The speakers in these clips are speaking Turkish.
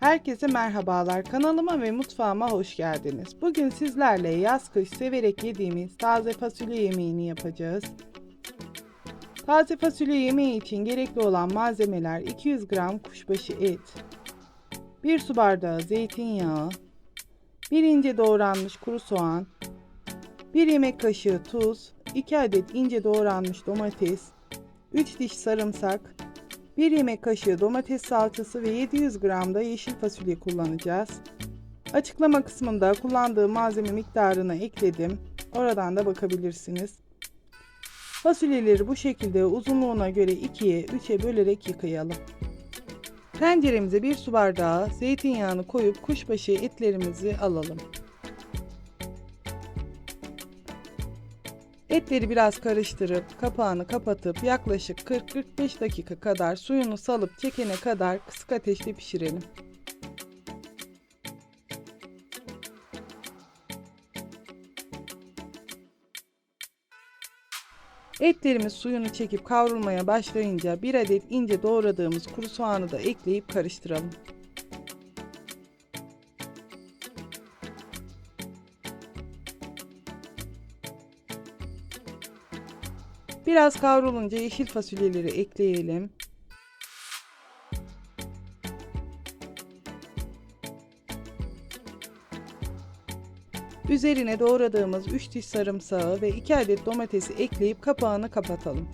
Herkese merhabalar. Kanalıma ve mutfağıma hoş geldiniz. Bugün sizlerle yaz kış severek yediğimiz taze fasulye yemeğini yapacağız. Taze fasulye yemeği için gerekli olan malzemeler 200 gram kuşbaşı et, 1 su bardağı zeytinyağı, 1 ince doğranmış kuru soğan, 1 yemek kaşığı tuz, 2 adet ince doğranmış domates, 3 diş sarımsak, 1 yemek kaşığı domates salçası ve 700 gram da yeşil fasulye kullanacağız. Açıklama kısmında kullandığım malzeme miktarını ekledim. Oradan da bakabilirsiniz. Fasulyeleri bu şekilde uzunluğuna göre 2'ye 3'e bölerek yıkayalım. Tenceremize 1 su bardağı zeytinyağını koyup kuşbaşı etlerimizi alalım. Etleri biraz karıştırıp kapağını kapatıp yaklaşık 40-45 dakika kadar suyunu salıp çekene kadar kısık ateşte pişirelim. Etlerimiz suyunu çekip kavrulmaya başlayınca bir adet ince doğradığımız kuru soğanı da ekleyip karıştıralım. Biraz kavrulunca yeşil fasulyeleri ekleyelim. Üzerine doğradığımız 3 diş sarımsağı ve 2 adet domatesi ekleyip kapağını kapatalım.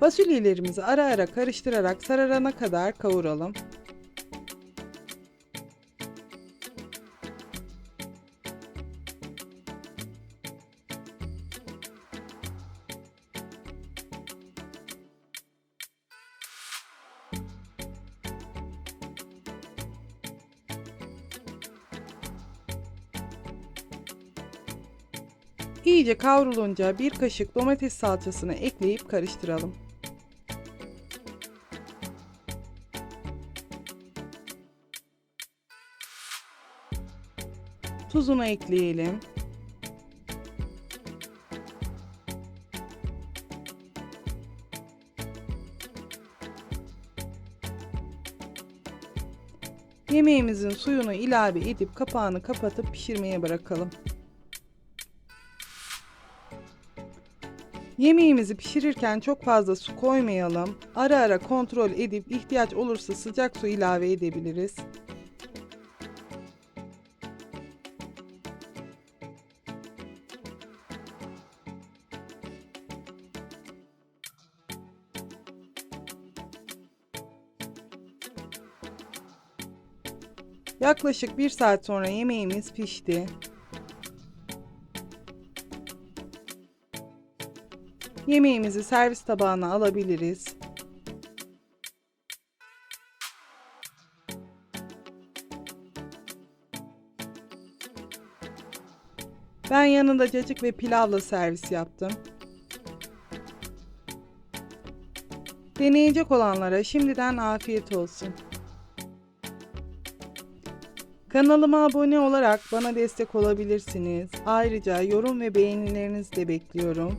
Fasulyelerimizi ara ara karıştırarak sararana kadar kavuralım. İyice kavrulunca bir kaşık domates salçasını ekleyip karıştıralım. Tuzunu ekleyelim. Yemeğimizin suyunu ilave edip kapağını kapatıp pişirmeye bırakalım. Yemeğimizi pişirirken çok fazla su koymayalım. Ara ara kontrol edip ihtiyaç olursa sıcak su ilave edebiliriz. Yaklaşık bir saat sonra yemeğimiz pişti. Yemeğimizi servis tabağına alabiliriz. Ben yanında cacık ve pilavla servis yaptım. Deneyecek olanlara şimdiden afiyet olsun. Kanalıma abone olarak bana destek olabilirsiniz. Ayrıca yorum ve beğenilerinizi de bekliyorum.